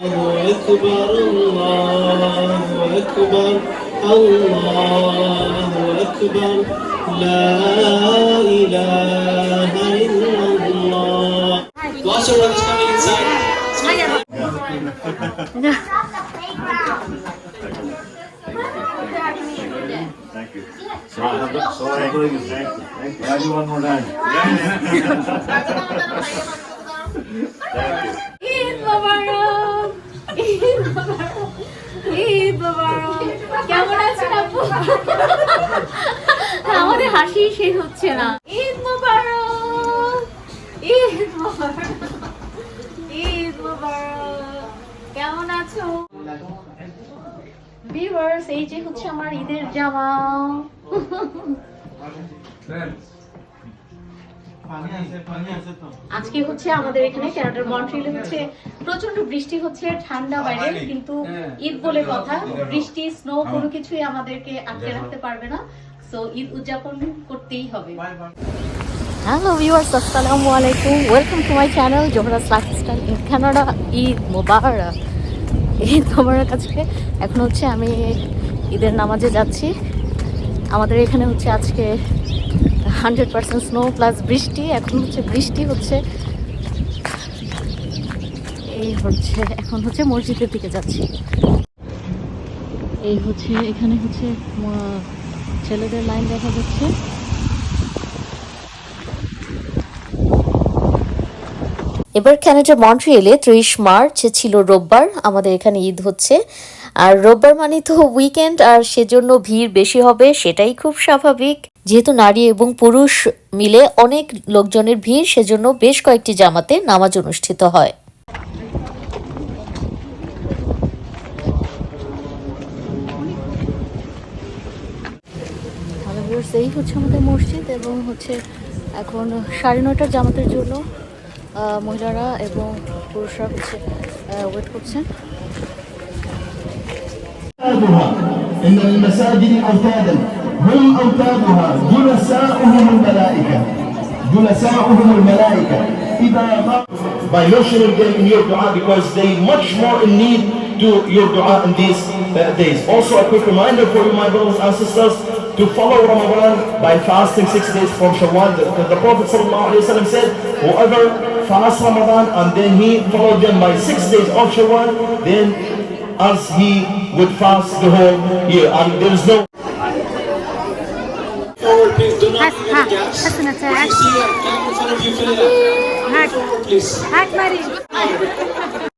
الله أكبر الله أكبر الله أكبر لا إله إلا الله Watch your brothers coming inside. Thank you. So, so I'm going to thank you. Thank you. I'll do one more time. Yeah. thank you. Eid Mubarak. আমাদের হাসি শেষ হচ্ছে না। ঈদ মোবারক, ঈদ কেমন আছো? Viewers এই যে হচ্ছে আমার ঈদের জামা। আজকে হচ্ছে আমাদের এখানে ক্যানাডার মন্ট্রিলে হচ্ছে প্রচণ্ড বৃষ্টি হচ্ছে ঠান্ডা বাইরে কিন্তু ঈদ বলে কথা বৃষ্টি স্নো কোনো কিছুই আমাদেরকে আটকে রাখতে পারবে না। সো ঈদ উদযাপন করতেই হবে। হ্যালো ভিউয়ার্স আসসালামু আলাইকুম। Welcome to my channel Zohra's lifestyle in Canada Eid মোবারক ঈদ মোবারক আজকে এখন হচ্ছে আমি ঈদের নামাজে যাচ্ছি। আমাদের এখানে হচ্ছে আজকে হান্ড্রেড পার্সেন্ট স্নো প্লাস বৃষ্টি, এখন হচ্ছে বৃষ্টি হচ্ছে, এই হচ্ছে, এখন হচ্ছে মসজিদের দিকে যাচ্ছি। এই হচ্ছে, এখানে হচ্ছে ছেলেদের লাইন দেখা যাচ্ছে। এবার ক্যানাডা মন্ট্রিয়েলে ত্রিশ মার্চ ছিল রোববার, আমাদের এখানে ঈদ হচ্ছে। আর রোববার মানে তো উইকেন্ড, আর সেজন্য ভিড় বেশি হবে, সেটাই খুব স্বাভাবিক। যেহেতু নারী এবং পুরুষ মিলে অনেক লোকজনের ভিড়, সেজন্য বেশ কয়েকটি জামাতে নামাজ অনুষ্ঠিত হয়। এই হচ্ছে আমাদের মসজিদ এবং হচ্ছে এখন সাড়ে নয়টার জামাতের জন্য মহিলারা এবং পুরুষরা হচ্ছে ওয়েট করছেন أوتادها إن المساجد أوتادا هم أوتادها جلساؤهم الملائكة جلساؤهم الملائكة إذا ما- by mentioning them in your dua because they much more in need to your dua in these uh, days. Also a quick reminder for you my brothers and sisters to follow Ramadan by fasting six days from Shawwal. The, the Prophet ﷺ said, whoever fasts Ramadan and then he followed them by six days of Shawwal, then as he would fast the whole year. And there is no Forward, please. Do not fill any gaps. When you see a gap in front of you, fill it up. Forward, please. Forward, please.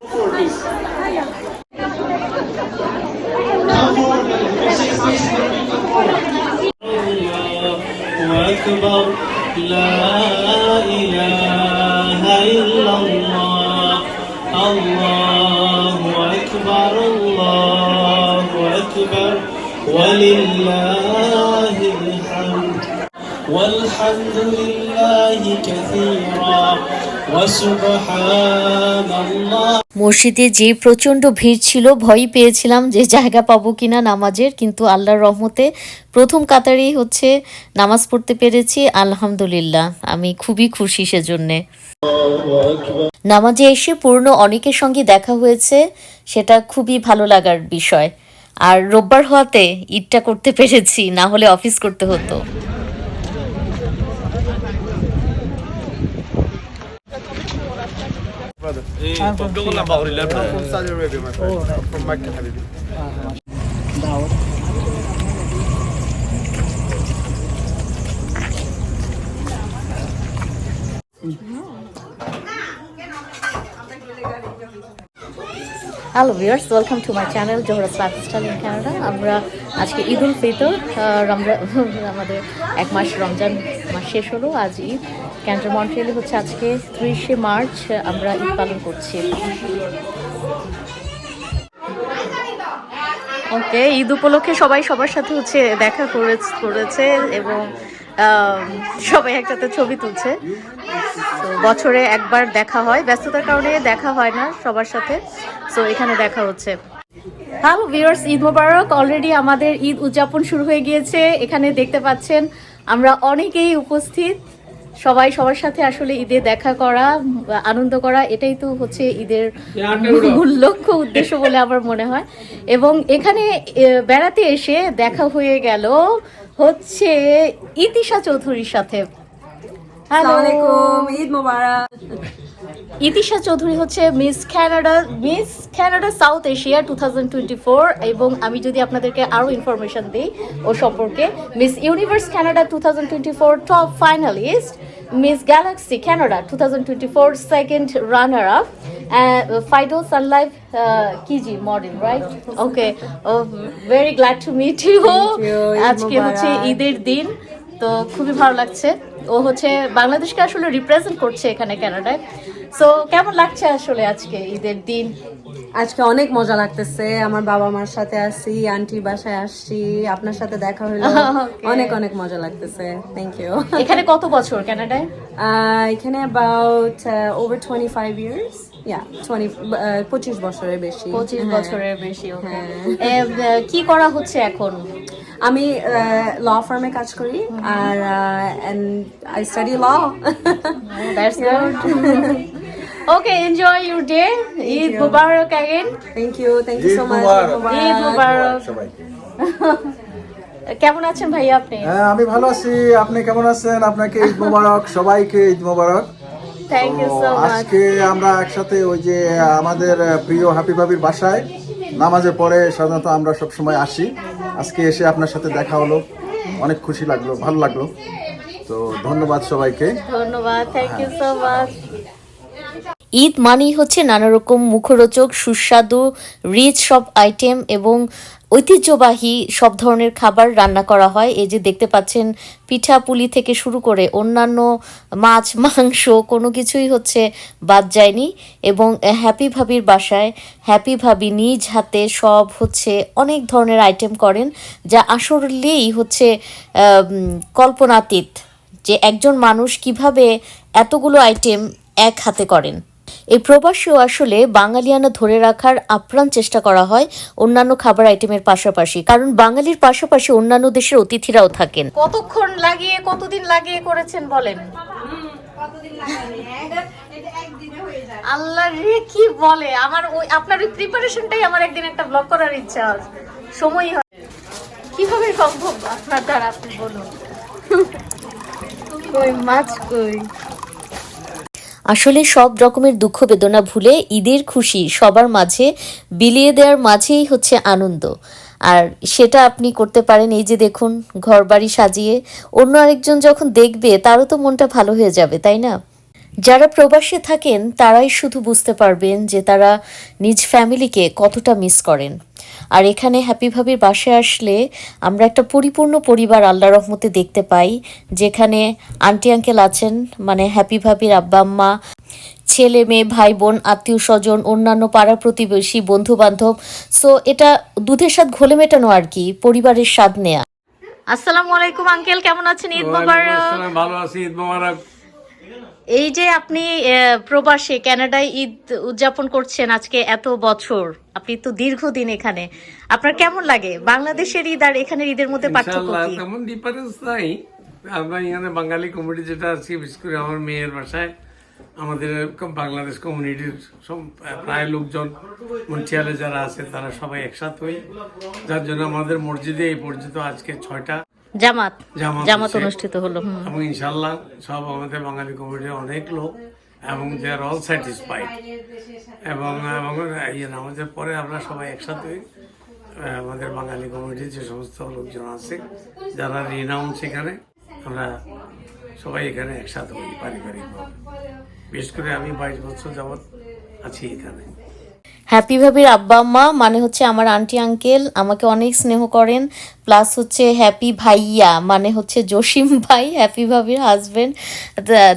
أكبر لا إله إلا الله. الله أكبر الله أكبر. ولله الحمد. والحمد لله كثيرا. وسبحان الله. মসজিদে যে প্রচণ্ড ভিড় ছিল ভয় পেয়েছিলাম যে জায়গা পাবো কিনা নামাজের, কিন্তু আল্লাহর রহমতে প্রথম কাতারেই হচ্ছে নামাজ পড়তে পেরেছি, আলহামদুলিল্লাহ। আমি খুবই খুশি সেজন্যে। নামাজে এসে পূর্ণ অনেকের সঙ্গে দেখা হয়েছে, সেটা খুবই ভালো লাগার বিষয়। আর রোববার হওয়াতে ঈদটা করতে পেরেছি, না হলে অফিস করতে হতো। Hello viewers welcome to my channel Zohra's lifestyle in Canada আমরা আজকে ঈদ উল ফিতর আমাদের এক মাস রমজান মাস শেষ হলো আজ ঈদ। ক্যান্টার মন্ট্রিয়ালে হচ্ছে আজকে ত্রিশে মার্চ আমরা ঈদ পালন করছি। ওকে ঈদ উপলক্ষে সবাই সবার সাথে হচ্ছে দেখা করে- করেছে এবং সবাই একসাথে ছবি তুলছে। তো বছরে একবার দেখা হয় ব্যস্ততার কারণে দেখা হয় না সবার সাথে। সো এখানে দেখা হচ্ছে। হ্যালো ভিউয়ার্স ঈদ মোবারক। অলরেডি আমাদের ঈদ উদযাপন শুরু হয়ে গিয়েছে। এখানে দেখতে পাচ্ছেন আমরা অনেকেই উপস্থিত। সবাই সবার সাথে আসলে ঈদে দেখা করা আনন্দ করা এটাই তো হচ্ছে ঈদের মূল লক্ষ্য উদ্দেশ্য বলে আমার মনে হয়। এবং এখানে বেড়াতে এসে দেখা হয়ে গেল হচ্ছে ইতিশা চৌধুরীর সাথে। হ্যালো ঈদ মোবারক। ইতিশা চৌধুরী হচ্ছে Miss Canada Miss Canada South Asia two এবং আমি যদি আপনাদেরকে আরও ইনফরমেশন দিই ও সম্পর্কে Miss Universe Canada two top finalist Miss Galaxy Canada two second runner up Fido Sun Life Keiji model right okay very glad to meet you. আজকে হচ্ছে ঈদের দিন তো খুবই ভালো লাগছে। ও হচ্ছে বাংলাদেশকে আসলে রিপ্রেজেন্ট করছে এখানে কানাডায় সো কেমন লাগছে আসলে আজকে ঈদের দিন? আজকে অনেক মজা লাগতেছে। আমার বাবা মার সাথে আসছি আন্টির বাসায় আসছি আপনার সাথে দেখা হলো। অনেক অনেক মজা লাগতেছে। থ্যাংক ইউ এখানে কত বছর কানাডায় এখানে about over twenty five years yeah পঁচিশ বছরের বেশি। পঁচিশ হ্যাঁ। বছরের বেশি হ্যাঁ। কি করা হচ্ছে এখন? আমি ল ফার্মে কাজ করি। আর I study law that's good okay enjoy your day Eid Mubarak again thank you thank you so much Eid মুবারক কেমন আছেন ভাইয়া আপনি? হ্যাঁ আমি ভালো আছি। আপনি কেমন আছেন? আপনাকে ঈদ মোবারক সবাইকে ঈদ মোবারক থ্যাংক ইউ সো মাচ আজকে আমরা একসাথে ওই যে আমাদের প্রিয় হাপি ভাবির বাসায় নামাজের পরে সাধারণত আমরা সব সময় আসি। আজকে এসে আপনার সাথে দেখা হলো। অনেক খুশি লাগল ভালো লাগল। তো ধন্যবাদ সবাইকে। ধন্যবাদ thank you so much Eid মানেই হচ্ছে নানা রকম মুখরোচক, সুস্বাদু রিচ সব আইটেম এবং ঐতিহ্যবাহী সব ধরনের খাবার রান্না করা হয়। এই যে দেখতে পাচ্ছেন, পিঠা পুলি থেকে শুরু করে অন্যান্য মাছ, মাংস কোনো কিছুই হচ্ছে বাদ যায়নি এবং হ্যাপি ভাবির বাসায় হ্যাপি ভাবি নিজ হাতে সব হচ্ছে অনেক ধরনের আইটেম করেন, যা আসলেই হচ্ছে কল্পনাতীত যে একজন মানুষ কীভাবে এতগুলো আইটেম এক হাতে করেন। এই প্রবাসীও আসলে বাঙালিয়ানা ধরে রাখার আপ্রাণ চেষ্টা করা হয় অন্যান্য খাবার আইটেমের পাশাপাশি। কারণ বাঙালির পাশাপাশি অন্যান্য দেশের অতিথিরাও থাকেন। কতক্ষণ লাগিয়ে কতদিন লাগিয়ে করেছেন বলেন? আল্লাহ রে কি বলে? আমার ওই আপনার ওই প্রিপারেশনটাই আমার একদিন একটা ব্লগ করার ইচ্ছা আছে। সময়ই হয়। কীভাবে সম্ভব আপনার দ্বারা আপনি বলুন? কই মাছ কই? আসলে সব রকমের দুঃখ বেদনা ভুলে ঈদের খুশি সবার মাঝে বিলিয়ে দেওয়ার মাঝেই হচ্ছে আনন্দ। আর সেটা আপনি করতে পারেন এই যে দেখুন ঘর বাড়ি সাজিয়ে অন্য আরেকজন যখন দেখবে তারও তো মনটা ভালো হয়ে যাবে, তাই না? যারা প্রবাসে থাকেন তারাই শুধু বুঝতে পারবেন যে তারা নিজ ফ্যামিলিকে কতটা মিস করেন। আর এখানে হ্যাপি ভাবির বাসায় আসলে আমরা একটা পরিপূর্ণ পরিবার আল্লাহ রহমতে দেখতে পাই যেখানে আন্টি আঙ্কেল আছেন মানে হ্যাপি ভাবির আব্বা আম্মা ছেলে মেয়ে ভাই বোন আত্মীয় স্বজন অন্যান্য পাড়া প্রতিবেশী বন্ধু বান্ধব সো এটা দুধের স্বাদ ঘোলে মেটানো আর কি পরিবারের স্বাদ নেয়া। আসসালামু আলাইকুম আঙ্কেল কেমন আছেন? ঈদ মোবারক। ভালো আছি ঈদ মোবারক। এই যে আপনি প্রবাসে কানাডায় ঈদ উদযাপন করছেন আজকে এত বছর আপনি তো দীর্ঘদিন এখানে। আপনার কেমন লাগে? বাংলাদেশের ঈদ আর এখানে ঈদের মধ্যে পার্থক্য কি? তেমন ডিফারেন্স নাই। আমরা এখানে বাঙালি কমিউনিটি যেটা আছি বিশেষ করে আমার মেয়ের বাসায় আমাদের বাংলাদেশ কমিউনিটির সব প্রায় লোকজন মঞ্চিয়ালে যারা আছে তারা সবাই একসাথে হই। যার জন্য আমাদের মসজিদে এই পর্যন্ত আজকে ছয়টা জামাত। জামাত অনুষ্ঠিত হলো এবং ইনশাল্লাহ সব আমাদের বাঙালি কমিউনিটির অনেক লোক এবং দে আর অল স্যাটিসফাইড এবং এবং ইয়ে নামাজের পরে আমরা সবাই একসাথে আমাদের বাঙালি কমিউনিটির যে সমস্ত লোকজন আছে যারা রিনাউন সেখানে আমরা সবাই এখানে একসাথে হই পারিবারিকভাবে। বিশেষ করে আমি বাইশ বছর যাবৎ আছি এখানে। হ্যাপি ভাবির আব্বা, আম্মা মানে হচ্ছে আমার আন্টি আঙ্কেল আমাকে অনেক স্নেহ করেন প্লাস হচ্ছে হ্যাপি ভাইয়া মানে হচ্ছে জসিম ভাই হ্যাপি ভাবির হাজব্যান্ড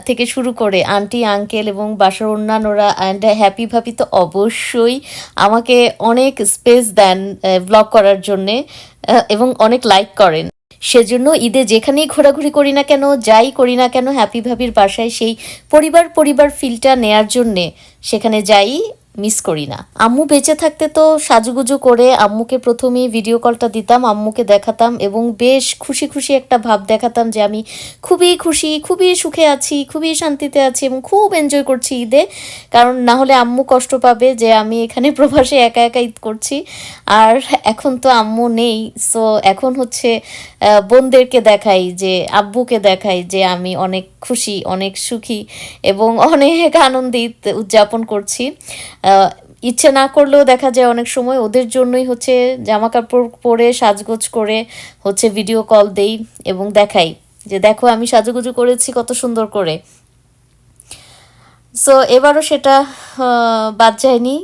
থেকে শুরু করে আন্টি আঙ্কেল এবং বাসার অন্যান্যরা অ্যান্ড হ্যাপি ভাবি তো অবশ্যই আমাকে অনেক স্পেস দেন ব্লগ করার জন্যে এবং অনেক লাইক করেন। সেজন্য ঈদে যেখানেই ঘোরাঘুরি করি না কেন, যাই করি না কেন হ্যাপি ভাবির বাসায় সেই পরিবার পরিবার ফিলটা নেয়ার জন্যে সেখানে যাই। মিস করি না। আম্মু বেঁচে থাকতে তো সাজুগুজু করে আম্মুকে প্রথমেই ভিডিও কলটা দিতাম, আম্মুকে দেখাতাম এবং বেশ খুশি খুশি একটা ভাব দেখাতাম যে আমি খুবই খুশি, খুবই সুখে আছি, খুবই শান্তিতে আছি এবং খুব এনজয় করছি ঈদে। কারণ না হলে আম্মু কষ্ট পাবে যে আমি এখানে প্রবাসে একা একা ঈদ করছি। আর এখন তো আম্মু নেই সো এখন হচ্ছে বোনদেরকে দেখাই যে, আব্বুকে দেখাই যে আমি অনেক খুশি, অনেক সুখী এবং অনেক আনন্দিত উদযাপন করছি। ইচ্ছে না করলেও দেখা যায় অনেক সময় ওদের জন্যই হচ্ছে জামা কাপড় পরে সাজগোজ করে হচ্ছে ভিডিও কল দেই এবং দেখাই যে দেখো আমি সাজুগুজু করেছি কত সুন্দর করে। সো এবারও সেটা বাদ যায়নি।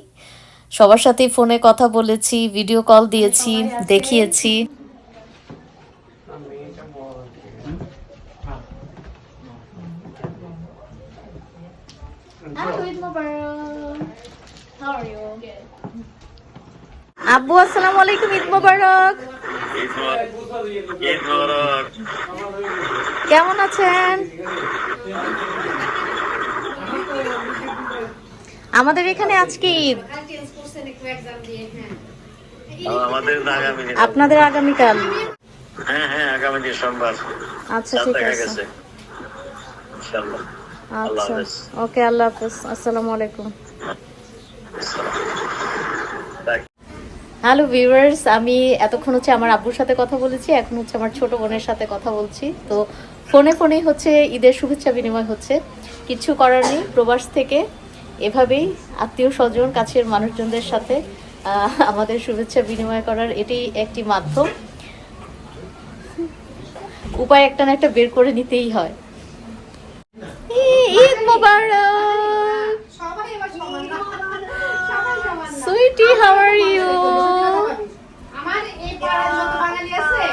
সবার সাথেই ফোনে কথা বলেছি ভিডিও কল দিয়েছি, দেখিয়েছি. How are you? আব্বু আসসালামু আলাইকুম ঈদ মোবারক। কেমন আছেন? আমাদের এখানে আজকে ঈদ। আমাদের আগামী আপনাদের আগামীকাল। হ্যাঁ হ্যাঁ আগামী দিন সোমবার। আচ্ছা ঠিক আছে। ইনশাআল্লাহ। আচ্ছা। ওকে আল্লাহ হাফেজ। আসসালামু আলাইকুম। হ্যালো ভিউয়ার্স, আমি এতক্ষণ হচ্ছে আমার আব্বুর সাথে কথা বলেছি, এখন হচ্ছে আমার ছোট বোনের সাথে কথা বলছি। তো ফোনে ফোনেই হচ্ছে ঈদের শুভেচ্ছা বিনিময় হচ্ছে। কিছু করার নেই, প্রবাস থেকে এভাবেই আত্মীয় স্বজন, কাছের মানুষজনদের সাথে আমাদের শুভেচ্ছা বিনিময় করার এটি একটি মাধ্যম। উপায় একটা না একটা বের করে নিতেই হয়। ঈদ মোবারক! সুইটি হাউ আর ইউ আমার এই পাড়ার যত বাঙালি আছে।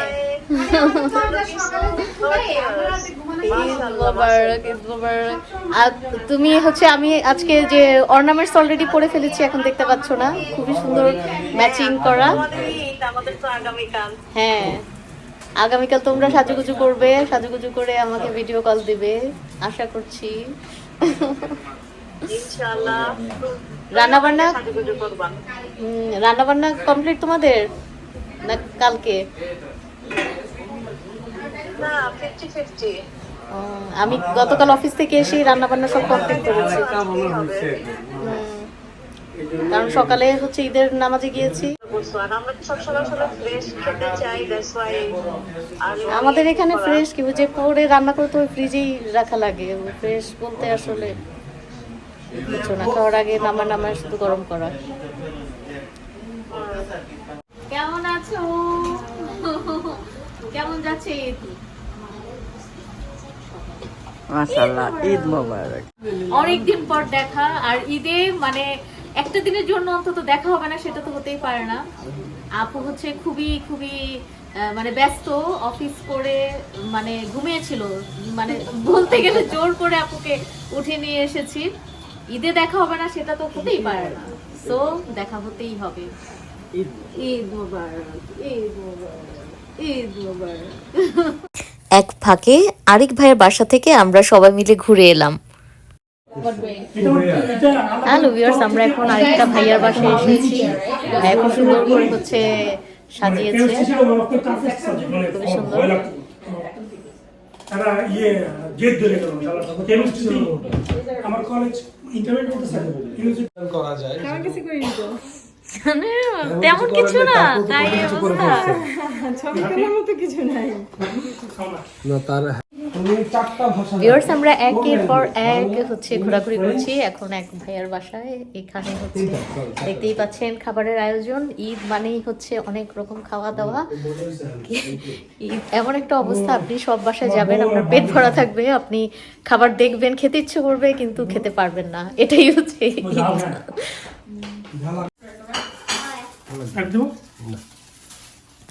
আর তুমি হচ্ছে আমি আজকে যে অর্নামেন্টস অলরেডি পরে ফেলেছি এখন দেখতে পাচ্ছ না। খুবই সুন্দর ম্যাচিং করা। হ্যাঁ। আগামীকাল তোমরা সাজুগুজু করবে সাজুগুজু করে আমাকে ভিডিও কল দিবে। আশা করছি। রান্না বান্না রান্না বান্না কমপ্লিট তোমাদের? না কালকে? আমি গতকাল অফিস থেকে এসে রান্না বান্না সব কমপ্লিট করেছি। কারণ সকালে হচ্ছে ঈদের নামাজে গিয়েছি। আমাদের এখানে ফ্রেশ কি যে করে রান্না করে তো ফ্রিজেই রাখা লাগে ফ্রেশ বলতে আসলে কিছু না খাওয়ার আগে নামা শুধু গরম করা। কেমন আছো? কেমন যাচ্ছে ঈদ? মাশাআল্লাহ ঈদ মোবারক। অনেকদিন পর দেখা আর ঈদে মানে একটা দিনের জন্য অন্তত দেখা হবে না সেটা তো হতেই পারে না। আপু হচ্ছে খুবই খুবই মানে ব্যস্ত অফিস করে মানে ঘুমিয়েছিল। মানে বলতে গেলে জোর করে আপুকে উঠে নিয়ে এসেছি। ঈদে দেখা হবে না সেটা তো হতেই পারে না। সো দেখা হতেই হবে। ঈদ মোবারক ঈদ মোবারক ঈদ মোবারক। এক ফাঁকে আরেক ভাইয়ের বাসা থেকে আমরা সবাই মিলে ঘুরে এলাম। হ্যালো ভিউয়ার্স আমরা এখন আরেকটা ভাইয়ার বাসায় এসেছি। ভাইয়া খুব সুন্দর করে হচ্ছে সাজিয়েছে। খুবই সুন্দর। তারা ইয়ে জেদ ধরে গেল কেমিস্ট্রি আমার কলেজ ইন্টারমিডিয়েট করতেছে ইউনিভার্সিটি করা যায়। মানে তেমন কিছু না তাই কিছু নাই। না তার ভিউয়ার্স আমরা একের পর এক হচ্ছে ঘোরাঘুরি করছি। এখন এক ভাইয়ার বাসায় এখানে হচ্ছে দেখতেই পাচ্ছেন খাবারের আয়োজন। ঈদ মানেই হচ্ছে অনেক রকম খাওয়া দাওয়া। ঈদ এমন একটা অবস্থা আপনি সব বাসায় যাবেন আপনার পেট ভরা থাকবে আপনি খাবার দেখবেন খেতে ইচ্ছে করবে কিন্তু খেতে পারবেন না। এটাই হচ্ছে একদম?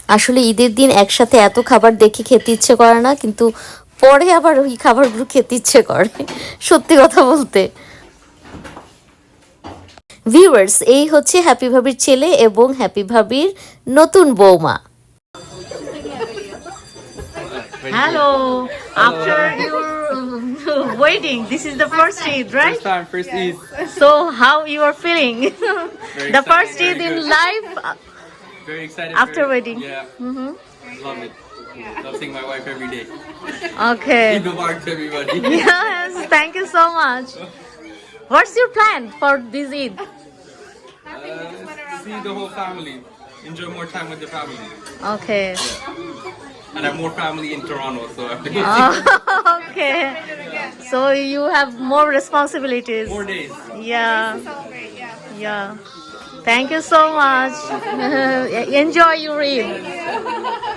আসলে ঈদের দিন একসাথে এত খাবার দেখে খেতে ইচ্ছে করে না কিন্তু পরে আবার ওই খাবারগুলো খেতে ইচ্ছে করে সত্যি কথা বলতে। ভিউয়ার্স এই হচ্ছে হ্যাপি ভাবির ছেলে এবং হ্যাপি ভাবির নতুন বৌমা। Hello after your wedding this is the first Eid right time first Eid so how you are feeling the first Eid in life very excited after wedding hmm hmm love it Love seeing my wife every day. Okay. Eid Mubarak to everybody. Yes, thank you so much. What's your plan for this Eid? Uh, see the whole family. Enjoy more time with the family. Okay. And I have more family in Toronto, so I have to Oh, okay. So you have more responsibilities. more days. Yeah. Yeah. Thank you so much. Enjoy your Eid.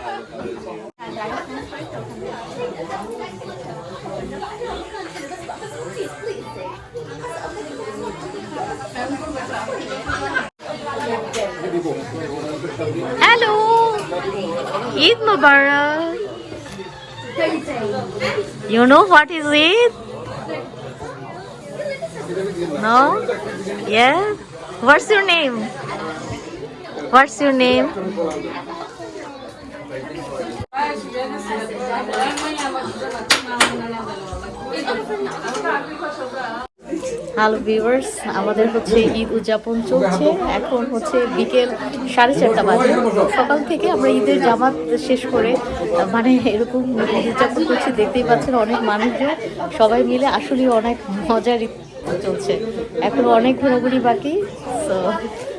Hello. Eid Mubarak. You know what is Eid? No? Yeah? What's your name? What's your name? Hello viewers, আমাদের হচ্ছে ঈদ উদযাপন চলছে। এখন হচ্ছে বিকেল সাড়ে চারটা বাজে। সকাল থেকে আমরা ঈদের জামাত শেষ করে মানে এরকম উদযাপন করছি, দেখতেই পাচ্ছেন অনেক মানুষজন সবাই মিলে আসলে অনেক মজার ঈদ চলছে। এখন অনেক ঘোরাঘুরি বাকি so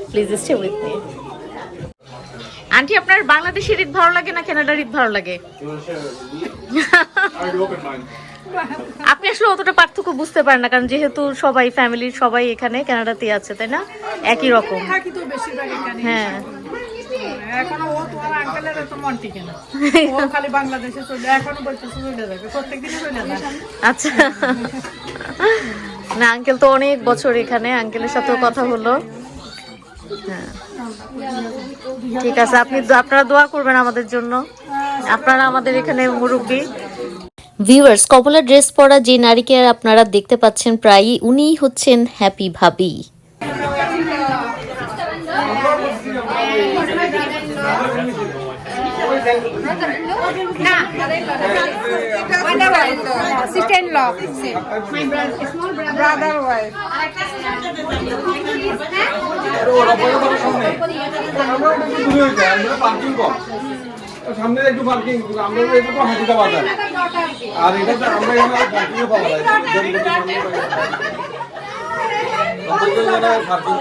please stay with me aunty আপনার বাংলাদেশের ঈদ ভালো লাগে না কানাডার ঈদ ভালো লাগে? আপনি আসলে অতটা পার্থক্য বুঝতে পারেন না কারণ যেহেতু সবাই ফ্যামিলির সবাই এখানে কানাডাতে আছে তাই না? একই রকম। হ্যাঁ। এখনও ও তোমার আঙ্কেলের তো মন টিকে না ও খালি বাংলাদেশে চলে এখনও বলতেছে চলে যাবে প্রত্যেকদিনই চলে যায় আচ্ছা। না আঙ্কেল তো অনেক বছর এখানে আঙ্কেলের সাথেও কথা হলো। হ্যাঁ। ঠিক আছে, আপনি আপনারা দোয়া করবেন আমাদের জন্য। আপনারা আমাদের এখানে মুরব্বী। ভিউয়ার্স কমলা ড্রেস পরা যে নারীকে আপনারা দেখতে পাচ্ছেন, প্রায়ই উনিই হচ্ছেন হ্যাপি ভাবি। Sister in law my brother small brother wife সামনে একটু পার্কিং আমরা একটু হাতিটা বাজার আর এটা তো আমরা এখানে পার্কিং পাওয়া যায় পার্কিং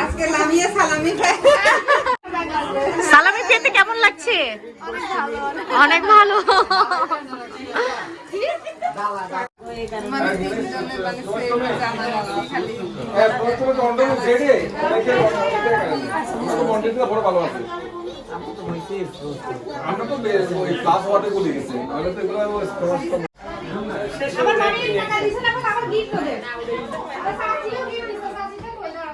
আজকে লামিয়ে সালামি পেতে কেমন লাগছে? অনেক ভালো তো আমরা তো ওই ক্লাস ওয়াটে বলে গেছি তাহলে তো এগুলো আমার মামি টাকা দিছে না আমার গিফট করে আমার সাথীও গিফট দিছে সাথীটা কইলা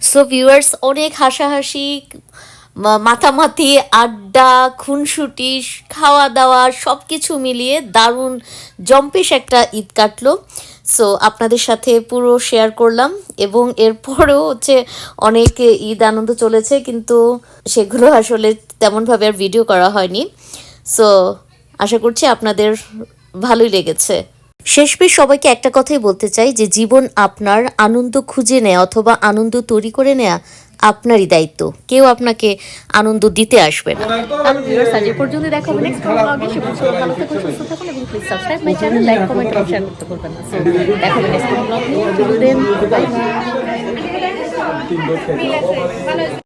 সো ভিউয়ার্স অনেক হাসাহাসি, মা- মাতামাতি, আড্ডা, খুনসুটি খাওয়া দাওয়া সব কিছু মিলিয়ে দারুণ জম্পেশ একটা ঈদ কাটলো। সো আপনাদের সাথে পুরো শেয়ার করলাম এবং এরপরেও হচ্ছে অনেক ঈদ আনন্দ চলেছে, কিন্তু সেগুলো আসলে তেমনভাবে আর ভিডিও করা হয়নি। সো আশা করছি আপনাদের ভালোই লেগেছে। শেষ পেশ সবাইকে একটা কথাই বলতে চাই যে জীবন আপনার, আনন্দ খুঁজে নেয়া অথবা আনন্দ তৈরি করে নেয়া আপনারই দায়িত্ব। কেউ আপনাকে আনন্দ দিতে আসবে না।